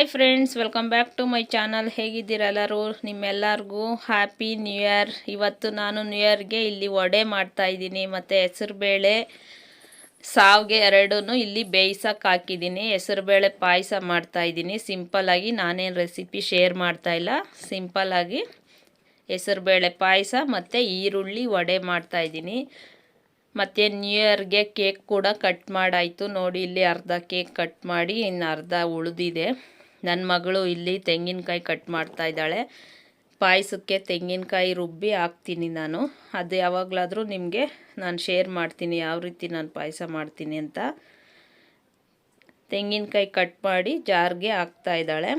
Hi friends welcome back to my channel ಹೇಗಿದ್ದೀರೆಲ್ಲರೂ ನಿಮ್ಮೆಲ್ಲರಿಗೂ happy new year ಇವತ್ತು ನಾನು new ಇಯರ್ಗೆ ಇಲ್ಲಿ ವಡೆ ಮಾಡ್ತಾ ಇದ್ದೀನಿ. ಮತ್ತು ಹೆಸರುಬೇಳೆ ಸಾವಿಗೆ ಎರಡೂ ಇಲ್ಲಿ ಬೇಯಿಸೋಕೆ ಹಾಕಿದ್ದೀನಿ. ಹೆಸರುಬೇಳೆ ಪಾಯಸ ಮಾಡ್ತಾಯಿದ್ದೀನಿ ಸಿಂಪಲ್ಲಾಗಿ ನಾನೇನು ರೆಸಿಪಿ ಶೇರ್ ಮಾಡ್ತಾ ಇಲ್ಲ. ಸಿಂಪಲ್ಲಾಗಿ ಹೆಸರುಬೇಳೆ ಪಾಯಸ ಮತ್ತು ಈರುಳ್ಳಿ ವಡೆ ಮಾಡ್ತಾಯಿದ್ದೀನಿ ಮತ್ತು ನ್ಯೂ ಇಯರ್ಗೆ ಕೇಕ್ ಕೂಡ ಕಟ್ ಮಾಡಾಯಿತು. ನೋಡಿ, ಇಲ್ಲಿ ಅರ್ಧ ಕೇಕ್ ಕಟ್ ಮಾಡಿ ಇನ್ನು ಅರ್ಧ ಉಳಿದಿದೆ. ನನ್ನ ಮಗಳು ಇಲ್ಲಿ ತೆಂಗಿನಕಾಯಿ ಕಟ್ ಮಾಡ್ತಾ ಇದ್ದಾಳೆ. ಪಾಯಸಕ್ಕೆ ತೆಂಗಿನಕಾಯಿ ರುಬ್ಬಿ ಹಾಕ್ತೀನಿ ನಾನು. ಅದು ಯಾವಾಗಲಾದರೂ ನಿಮಗೆ ನಾನು ಶೇರ್ ಮಾಡ್ತೀನಿ ಯಾವ ರೀತಿ ನಾನು ಪಾಯಸ ಮಾಡ್ತೀನಿ ಅಂತ. ತೆಂಗಿನಕಾಯಿ ಕಟ್ ಮಾಡಿ ಜಾರ್ಗೆ ಹಾಕ್ತಾ ಇದ್ದಾಳೆ.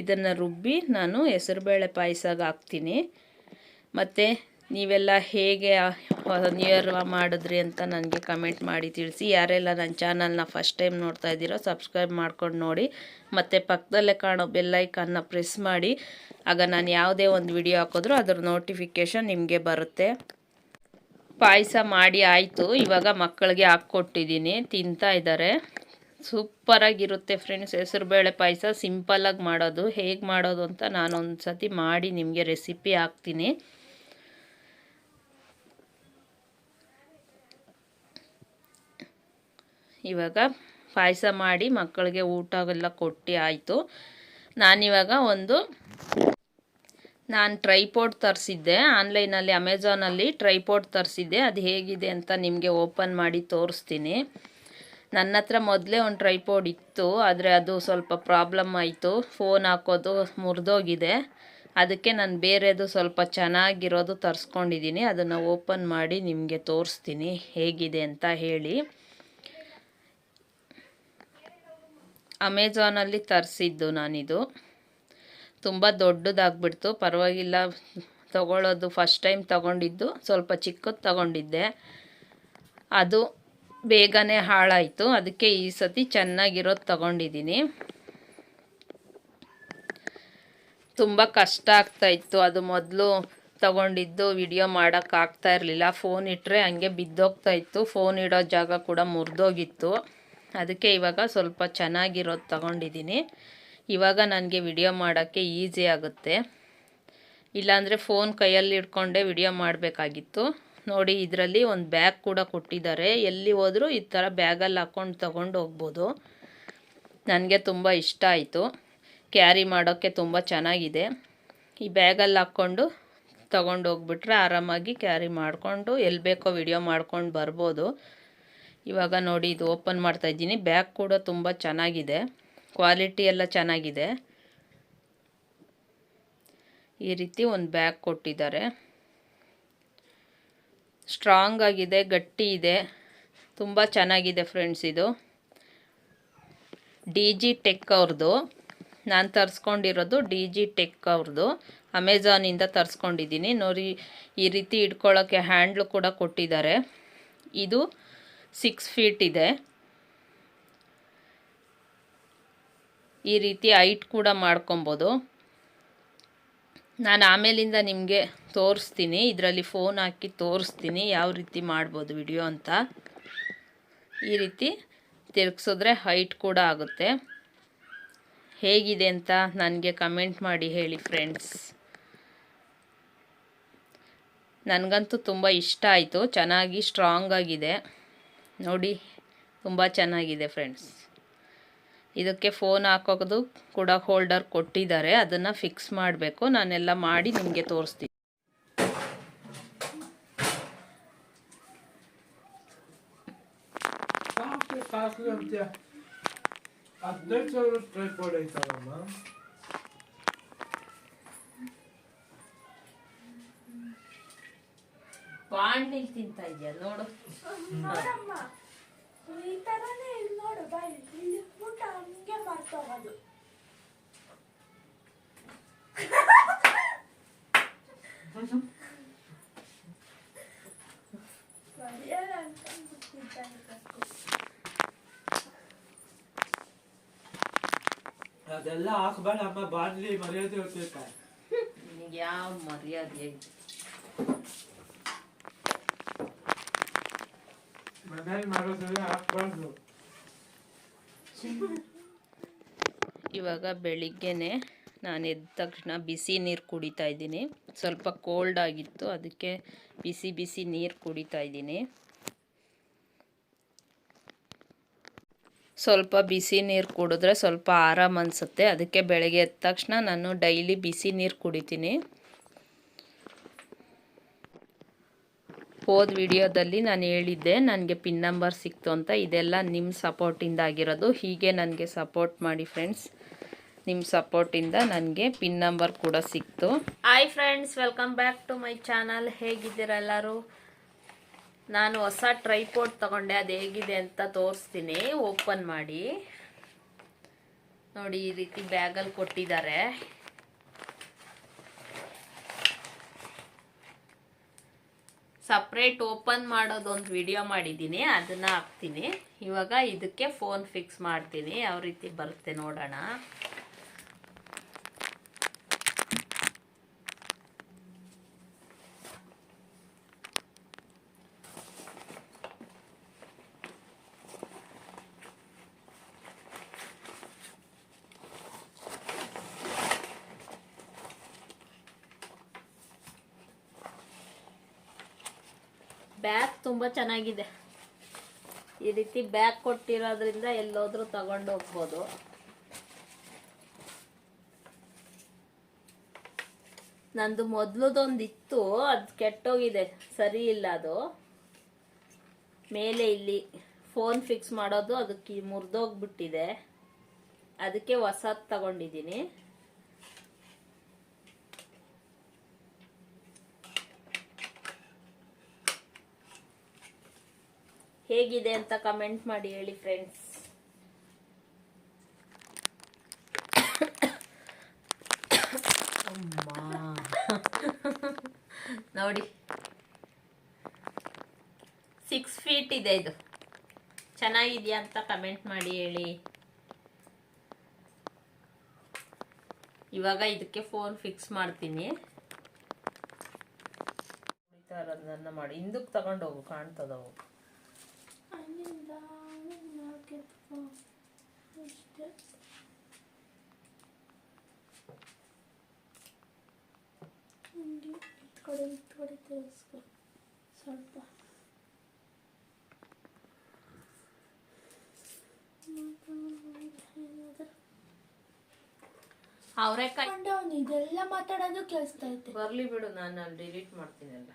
ಇದನ್ನು ರುಬ್ಬಿ ನಾನು ಹೆಸರುಬೇಳೆ ಪಾಯಸಗೆ ಹಾಕ್ತೀನಿ. ಮತ್ತು ನೀವೆಲ್ಲ ಹೇಗೆ ನ್ಯೂ ಇಯರ್ ಮಾಡಿದ್ರಿ ಅಂತ ನನಗೆ ಕಮೆಂಟ್ ಮಾಡಿ ತಿಳಿಸಿ. ಯಾರೆಲ್ಲ ನನ್ನ ಚಾನಲ್ನ ಫಸ್ಟ್ ಟೈಮ್ ನೋಡ್ತಾ ಇದ್ದೀರೋ ಸಬ್ಸ್ಕ್ರೈಬ್ ಮಾಡ್ಕೊಂಡು ನೋಡಿ. ಮತ್ತು ಪಕ್ಕದಲ್ಲೇ ಕಾಣೋ ಬೆಲ್ಲೈಕನ್ನ ಪ್ರೆಸ್ ಮಾಡಿ. ಆಗ ನಾನು ಯಾವುದೇ ಒಂದು ವಿಡಿಯೋ ಹಾಕಿದ್ರೂ ಅದ್ರ ನೋಟಿಫಿಕೇಷನ್ ನಿಮಗೆ ಬರುತ್ತೆ. ಪಾಯಸ ಮಾಡಿ ಆಯಿತು. ಇವಾಗ ಮಕ್ಕಳಿಗೆ ಹಾಕ್ಕೊಟ್ಟಿದ್ದೀನಿ. ತಿಂತಾ ಇದ್ದಾರೆ. ಸೂಪರಾಗಿರುತ್ತೆ ಫ್ರೆಂಡ್ಸ್ ಹೆಸರುಬೇಳೆ ಪಾಯಸ ಸಿಂಪಲ್ಲಾಗಿ ಮಾಡೋದು. ಹೇಗೆ ಮಾಡೋದು ಅಂತ ನಾನೊಂದು ಸತಿ ಮಾಡಿ ನಿಮಗೆ ರೆಸಿಪಿ ಹಾಕ್ತೀನಿ. ಇವಾಗ ಪಾಯಸ ಮಾಡಿ ಮಕ್ಕಳಿಗೆ ಊಟ ಎಲ್ಲ ಕೊಟ್ಟು ಆಯಿತು. ನಾನಿವಾಗ ಒಂದು ನಾನು ಟ್ರೈಪೋರ್ಟ್ ತರಿಸಿದ್ದೆ. ಆನ್ಲೈನಲ್ಲಿ ಅಮೆಝಾನಲ್ಲಿ ಟ್ರೈಪೋಡ್ ತರಿಸಿದ್ದೆ. ಅದು ಹೇಗಿದೆ ಅಂತ ನಿಮಗೆ ಓಪನ್ ಮಾಡಿ ತೋರಿಸ್ತೀನಿ. ನನ್ನ ಹತ್ರ ಮೊದಲೇ ಒಂದು ಟ್ರೈಪೋಡ್ ಇತ್ತು, ಆದರೆ ಅದು ಸ್ವಲ್ಪ ಪ್ರಾಬ್ಲಮ್ ಆಯಿತು. ಫೋನ್ ಹಾಕೋದು ಮುರಿದೋಗಿದೆ. ಅದಕ್ಕೆ ನಾನು ಬೇರೆದು ಸ್ವಲ್ಪ ಚೆನ್ನಾಗಿರೋದು ತರಿಸ್ಕೊಂಡಿದ್ದೀನಿ. ಅದನ್ನು ಓಪನ್ ಮಾಡಿ ನಿಮಗೆ ತೋರಿಸ್ತೀನಿ ಹೇಗಿದೆ ಅಂತ ಹೇಳಿ. ಅಮೆಝಾನಲ್ಲಿ ತರಿಸಿದ್ದು ನಾನಿದು. ತುಂಬ ದೊಡ್ಡದಾಗ್ಬಿಡ್ತು. ಪರವಾಗಿಲ್ಲ, ತಗೊಳ್ಳೋದು ಫಸ್ಟ್ ಟೈಮ್ ತಗೊಂಡಿದ್ದು. ಸ್ವಲ್ಪ ಚಿಕ್ಕದು ತಗೊಂಡಿದ್ದೆ. ಅದು ಬೇಗನೆ ಹಾಳಾಯಿತು. ಅದಕ್ಕೆ ಈ ಸತಿ ಚೆನ್ನಾಗಿರೋದು ತಗೊಂಡಿದ್ದೀನಿ. ತುಂಬ ಕಷ್ಟ ಆಗ್ತಾಯಿತ್ತು ಅದು ಮೊದಲು ತಗೊಂಡಿದ್ದು ವಿಡಿಯೋ ಮಾಡೋಕ್ಕಾಗ್ತಾ ಇರಲಿಲ್ಲ. ಫೋನ್ ಇಟ್ಟರೆ ಹಂಗೆ ಬಿದ್ದೋಗ್ತಾಯಿತ್ತು ಫೋನ್ ಇಡೋ ಜಾಗ ಕೂಡ ಮುರಿದೋಗಿತ್ತು. ಅದಕ್ಕೆ ಇವಾಗ ಸ್ವಲ್ಪ ಚೆನ್ನಾಗಿರೋದು ತಗೊಂಡಿದ್ದೀನಿ. ಇವಾಗ ನನಗೆ ವಿಡಿಯೋ ಮಾಡೋಕ್ಕೆ ಈಸಿ ಆಗುತ್ತೆ. ಇಲ್ಲಾಂದರೆ ಫೋನ್ ಕೈಯಲ್ಲಿ ಇಟ್ಕೊಂಡೇ ವಿಡಿಯೋ ಮಾಡಬೇಕಾಗಿತ್ತು. ನೋಡಿ, ಇದರಲ್ಲಿ ಒಂದು ಬ್ಯಾಗ್ ಕೂಡ ಕೊಟ್ಟಿದ್ದಾರೆ. ಎಲ್ಲಿ ಹೋದರೂ ಈ ಥರ ಬ್ಯಾಗಲ್ಲಿ ಹಾಕ್ಕೊಂಡು ತಗೊಂಡು ಹೋಗ್ಬೋದು. ನನಗೆ ತುಂಬ ಇಷ್ಟ ಆಯಿತು. ಕ್ಯಾರಿ ಮಾಡೋಕ್ಕೆ ತುಂಬ ಚೆನ್ನಾಗಿದೆ. ಈ ಬ್ಯಾಗಲ್ಲಿ ಹಾಕ್ಕೊಂಡು ತೊಗೊಂಡು ಹೋಗ್ಬಿಟ್ರೆ ಆರಾಮಾಗಿ ಕ್ಯಾರಿ ಮಾಡಿಕೊಂಡು ಎಲ್ಲಿ ಬೇಕೋ ವಿಡಿಯೋ ಮಾಡ್ಕೊಂಡು ಬರ್ಬೋದು. ಇವಾಗ ನೋಡಿ ಇದು ಓಪನ್ ಮಾಡ್ತಾ ಇದ್ದೀನಿ. ಬ್ಯಾಗ್ ಕೂಡ ತುಂಬ ಚೆನ್ನಾಗಿದೆ. ಕ್ವಾಲಿಟಿ ಎಲ್ಲ ಚೆನ್ನಾಗಿದೆ. ಈ ರೀತಿ ಒಂದು ಬ್ಯಾಗ್ ಕೊಟ್ಟಿದ್ದಾರೆ. ಸ್ಟ್ರಾಂಗ್ ಆಗಿದೆ, ಗಟ್ಟಿ ಇದೆ. ತುಂಬ ಚೆನ್ನಾಗಿದೆ ಫ್ರೆಂಡ್ಸ್ ಇದು. ಡಿ ಜಿ ಟೆಕ್ ಅವ್ರದ್ದು ನಾನು ತರಿಸ್ಕೊಂಡಿರೋದು ಡಿ ಜಿ ಟೆಕ್ ಅವ್ರದ್ದು ಅಮೆಝಾನಿಂದ ತರಿಸ್ಕೊಂಡಿದ್ದೀನಿ. ನೋಡಿ, ಈ ರೀತಿ ಇಟ್ಕೊಳ್ಳೋಕ್ಕೆ ಹ್ಯಾಂಡ್ಲು ಕೂಡ ಕೊಟ್ಟಿದ್ದಾರೆ. ಇದು ಸಿಕ್ಸ್ ಫೀಟ್ ಇದೆ. ಈ ರೀತಿ ಹೈಟ್ ಕೂಡ ಮಾಡ್ಕೊಬೋದು. ನಾನು ಆಮೇಲಿಂದ ನಿಮಗೆ ತೋರಿಸ್ತೀನಿ. ಇದರಲ್ಲಿ ಫೋನ್ ಹಾಕಿ ತೋರಿಸ್ತೀನಿ ಯಾವ ರೀತಿ ಮಾಡ್ಬೋದು ವಿಡಿಯೋ ಅಂತ. ಈ ರೀತಿ ತಿರುಗಿಸಿದ್ರೆ ಹೈಟ್ ಕೂಡ ಆಗುತ್ತೆ. ಹೇಗಿದೆ ಅಂತ ನನಗೆ ಕಮೆಂಟ್ ಮಾಡಿ ಹೇಳಿ ಫ್ರೆಂಡ್ಸ್ ನನಗಂತೂ ತುಂಬ ಇಷ್ಟ ಆಯಿತು. ಚೆನ್ನಾಗಿ ಸ್ಟ್ರಾಂಗ್ ಆಗಿದೆ. ನೋಡಿ, ತುಂಬ ಚೆನ್ನಾಗಿದೆ ಫ್ರೆಂಡ್ಸ್ ಇದಕ್ಕೆ ಫೋನ್ ಹಾಕೋದು ಕೂಡ ಹೋಲ್ಡರ್ ಕೊಟ್ಟಿದ್ದಾರೆ. ಅದನ್ನು ಫಿಕ್ಸ್ ಮಾಡಬೇಕು. ನಾನೆಲ್ಲ ಮಾಡಿ ನಿಮಗೆ ತೋರಿಸ್ತೀನಿ. ಹದಿನೈದು ಸಾವಿರ ಟ್ರೈಪಾಡ್ ಐತಲ್ಲಮ್ಮ ಬಾಂಡಿಲ್ ತಿಂತ ಇದೆಯಾ? ನೋಡು. ನೋಡಮ್ಮ. ಈ ತರನೇ ಇಲ್ಲಿ ನೋಡು ಬಾ ಇಲ್ಲಿ. ಊಟ ಹಂಗೆ ಮಾಡ್ಕೋಬೋದು. ಮರ್ಯಾದೆ ಅನ್ಕೊಂಡು ಕೂತಿದ್ದಾನೆ. ಅದೆಲ್ಲ ಹಾಕ್ಬೇಡ ಅಮ್ಮ ಬಾಡ್ಲಿ ಮರ್ಯಾದೆ ಹೋಗ್ತೈತೆ ನಿನಗೆ ಯಾವ ಮರ್ಯಾದೆ? ಇವಾಗ ಬೆಳಿಗ್ಗೆನೆ ನಾನು ಎದ್ದ ತಕ್ಷಣ ಬಿಸಿ ನೀರು ಕುಡಿತಾ ಇದ್ದೀನಿ. ಸ್ವಲ್ಪ ಕೋಲ್ಡ್ ಆಗಿತ್ತು, ಅದಕ್ಕೆ ಬಿಸಿ ಬಿಸಿ ನೀರು ಕುಡಿತಾ ಇದ್ದೀನಿ. ಸ್ವಲ್ಪ ಬಿಸಿ ನೀರು ಕುಡಿದ್ರೆ ಸ್ವಲ್ಪ ಆರಾಮ ಅನಿಸುತ್ತೆ. ಅದಕ್ಕೆ ಬೆಳಗ್ಗೆ ಎದ್ದ ತಕ್ಷಣ ನಾನು ಡೈಲಿ ಬಿಸಿ ನೀರು ಕುಡಿತೀನಿ. ಹೋದ ವಿಡಿಯೋದಲ್ಲಿ ನಾನು ಹೇಳಿದ್ದೆ, ನನಗೆ ಪಿನ್ ನಂಬರ್ ಸಿಕ್ತು ಅಂತ. ಇದೆಲ್ಲ ನಿಮ್ಮ ಸಪೋರ್ಟಿಂದ ಆಗಿರೋದು. ಹೀಗೆ ನನಗೆ ಸಪೋರ್ಟ್ ಮಾಡಿ ಫ್ರೆಂಡ್ಸ್. ನಿಮ್ಮ ಸಪೋರ್ಟಿಂದ ನನಗೆ ಪಿನ್ ನಂಬರ್ ಕೂಡ ಸಿಕ್ತು. Hi friends, welcome back to my channel. ಹೇಗಿದ್ದೀರೆಲ್ಲರೂ ನಾನು ಹೊಸ ಟ್ರೈಪೋರ್ಟ್ ತಗೊಂಡೆ. ಅದು ಹೇಗಿದೆ ಅಂತ ತೋರಿಸ್ತೀನಿ. ಓಪನ್ ಮಾಡಿ. ನೋಡಿ, ಈ ರೀತಿ ಬ್ಯಾಗಲ್ಲಿ ಕೊಟ್ಟಿದ್ದಾರೆ. ಸಪ್ರೇಟ್ ಓಪನ್ ಮಾಡೋದೊಂದು ವಿಡಿಯೋ ಮಾಡಿದ್ದೀನಿ ಅದನ್ನು ಹಾಕ್ತೀನಿ. ಇವಾಗ ಇದಕ್ಕೆ ಫೋನ್ ಫಿಕ್ಸ್ ಮಾಡ್ತೀನಿ, ಯಾವ ರೀತಿ ಬರುತ್ತೆ ನೋಡೋಣ. ಬ್ಯಾಗ್ ತುಂಬ ಚೆನ್ನಾಗಿದೆ. ಈ ರೀತಿ ಬ್ಯಾಗ್ ಕೊಟ್ಟಿರೋದ್ರಿಂದ ಎಲ್ಲೋದ್ರೂ ತಗೊಂಡು ಹೋಗ್ಬೋದು. ನಂದು ಮೊದಲದೊಂದು ಇತ್ತು ಅದು ಕೆಟ್ಟೋಗಿದೆ, ಸರಿ ಇಲ್ಲ ಅದು. ಮೇಲೆ ಇಲ್ಲಿ ಫೋನ್ ಫಿಕ್ಸ್ ಮಾಡೋದು, ಅದಕ್ಕೆ ಮುರಿದೋಗ್ಬಿಟ್ಟಿದೆ. ಅದಕ್ಕೆ ಹೊಸದು ತಗೊಂಡಿದ್ದೀನಿ. ಹೇಗಿದೆ ಅಂತ ಕಮೆಂಟ್ ಮಾಡಿ ಹೇಳಿ ಫ್ರೆಂಡ್ಸ್ ನೋಡಿ. ಸಿಕ್ಸ್ ಫೀಟ್ ಇದೆ ಇದು. ಚೆನ್ನಾಗಿದೆಯಾ ಅಂತ ಕಮೆಂಟ್ ಮಾಡಿ ಹೇಳಿ. ಇವಾಗ ಇದಕ್ಕೆ ಫೋನ್ ಫಿಕ್ಸ್ ಮಾಡ್ತೀನಿ. ಇರೋದನ್ನ ಮಾಡಿ. ಹಿಂದಕ್ಕೆ ತಗೊಂಡೋಗು ಕಾಣ್ತದವು. ಅಷ್ಟೇ ಹಿಂಗೆ ಕಡೆ ಕಡೆ ತಿರ್ಗಿಸ್ಕೊ ಸ್ವಲ್ಪ ಅವರೆಕಾಯಿ. ಅವ್ನು ಇದೆಲ್ಲ ಮಾತಾಡೋದು ಕೇಳಿಸ್ತೈತೆ ಬರ್ಲಿ ಬಿಡು ನಾನು ಅಲ್ಲಿ ಡಿಲೀಟ್ ಮಾಡ್ತೀನಲ್ಲ.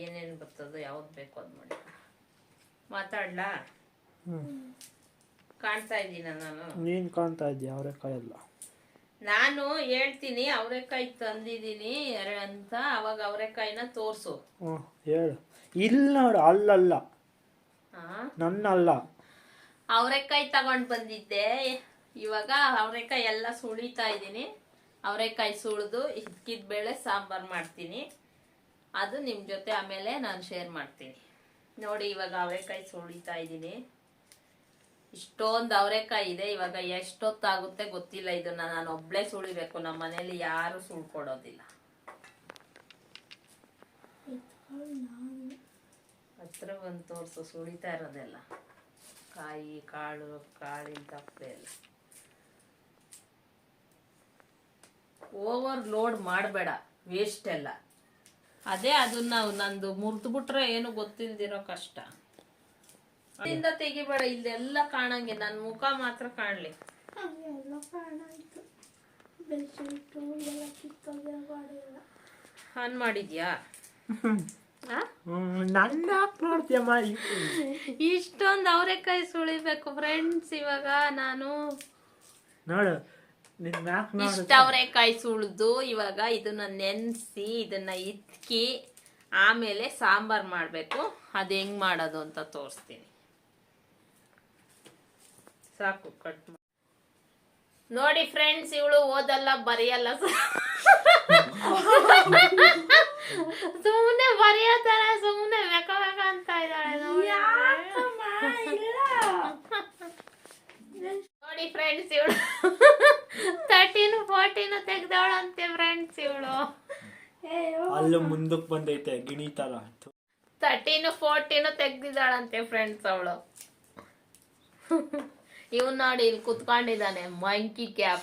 ಏನೇನು ಬರ್ತದೋ ಯಾವ್ದು ಬೇಕೋ ಅದು ಮಾಡಿ. ಮಾತಾಡ್ಲಾ? ಕಾಣ್ತಾ ಇದ್ದೀನ ನಾನು? ನೀನ್ ಕಾಣ್ತಾ ಇದ್ದೀಯ? ಅವರೆಕಾಯಿ ಎಲ್ಲ ನಾನು ಹೇಳ್ತೀನಿ ಅವರೆಕಾಯಿ ತಂದಿದ್ದೀನಿ ಅಂತ ಅವಾಗ ಅವರೆಕಾಯಿನ ತೋರಿಸು. ಹ್ಞೂ ಹೇಳು. ಇಲ್ಲ ನೋಡು ಅಲ್ಲಲ್ಲ. ಹಾ ನನ್ನಲ್ಲ. ಅವರೆಕಾಯಿ ತಗೊಂಡ್ ಬಂದಿದ್ದೆ. ಇವಾಗ ಅವರೆಕಾಯಿ ಎಲ್ಲ ಸುಳಿತಾ ಇದ್ದೀನಿ. ಅವರೆಕಾಯಿ ಸುಳಿದು ಇದ್ಕಿದ ಬೇಳೆ ಸಾಂಬಾರ್ ಮಾಡ್ತೀನಿ. ಅದು ನಿಮ್ಮ ಜೊತೆ ಆಮೇಲೆ ನಾನು ಶೇರ್ ಮಾಡ್ತೀನಿ. ನೋಡಿ ಇವಾಗ ಅವರೆಕಾಯಿ ಸುಳಿತಾ ಇದ್ದೀನಿ. ಇಷ್ಟೊಂದು ಅವರೆಕಾಯಿ ಇದೆ, ಇವಾಗ ಎಷ್ಟೊತ್ತಾಗುತ್ತೆ ಗೊತ್ತಿಲ್ಲ. ಇದನ್ನ ನಾನು ಒಬ್ಳೆ ಸುಳಿಬೇಕು ನಮ್ಮ ಮನೇಲಿ ಯಾರು ಸುಳ್ಕೊಡೋದಿಲ್ಲ. ಹತ್ರ ಬಂದು ತೋರಿಸು, ಸುಳಿತಾ ಇರೋದೆಲ್ಲ. ಕಾಯಿ, ಕಾಳು, ಕಾಳಿನ ತಪ್ಪೆ ಎಲ್ಲ ಓವರ್ ಲೋಡ್ ಮಾಡಬೇಡ, ವೇಸ್ಟ್ ಎಲ್ಲ. ಅದೇ ಅದನ್ನ ನಂದು ಮುರಿದ್ಬಿಟ್ರೆ ಏನು ಗೊತ್ತಿಲ್ದಿರೋ ಕಷ್ಟ. ಅಲ್ಲಿಂದ ತೆಗಿಬೇಡ ಇಲ್ಲೆಲ್ಲ ಕಾಣಂಗೆ ನನ್ನ ಮುಖ ಮಾತ್ರ ಕಾಣ್ಲಿ. ಆನ್ ಮಾಡಿದ್ಯಾ? ಇಷ್ಟೊಂದ್ ನನ್ನ ನೋಡ್ತೀಯಮ್ಮ ಇಷ್ಟೊಂದು ಅವರೆಕಾಯಿ ಸುಳಿಬೇಕು ಫ್ರೆಂಡ್ಸ್ ಇವಾಗ ನಾನು. ನಿನ್ ನೋಡು. ಇಷ್ಟ ಅವರೆಕಾಯಿ ಸುಳಿದು ಇವಾಗ ಇದನ್ನ ನೆನೆಸಿ ಇದನ್ನ ಇತ್ಕಿ ಆಮೇಲೆ ಸಾಂಬಾರ್ ಮಾಡಬೇಕು. ಅದು ಹೆಂಗ್ ಮಾಡೋದು ಅಂತ ತೋರಿಸ್ತೀನಿ. ಸಾಕು ಕಟ್ ನೋಡಿ ಫ್ರೆಂಡ್ಸ್ ಇವಳು ಓದಲ್ಲ ಬರೆಯಲ್ಲ. ಸುಮ್ಮನೆ ಬರೆಯೋ ತರ ಸುಮ್ಮನೆ ಬೇಕ ಬೇಕ ಅಂತ ಇದ್ದಾಳೆ ನೋಡಿ. ಫ್ರೆಂಡ್ಸ್ ಇವಳು. ತರ್ಟೀನ್ ಫೋರ್ಟೀನ್ ತೆಗ್ದವಳಂತೆ ಫ್ರೆಂಡ್ಸ್ ಇವಳು. ಅಲ್ಲೂ ಮುಂದಕ್ಕೆ ಬಂದೈತೆ ಗಿಣಿ ತರ ತರ್ಟೀನ್ ಫೋರ್ಟೀನ್ ತೆಗ್ದಿದ್ದಾಳಂತೆ ಫ್ರೆಂಡ್ಸ್ ಅವಳು. कुत्काने मंकी क्या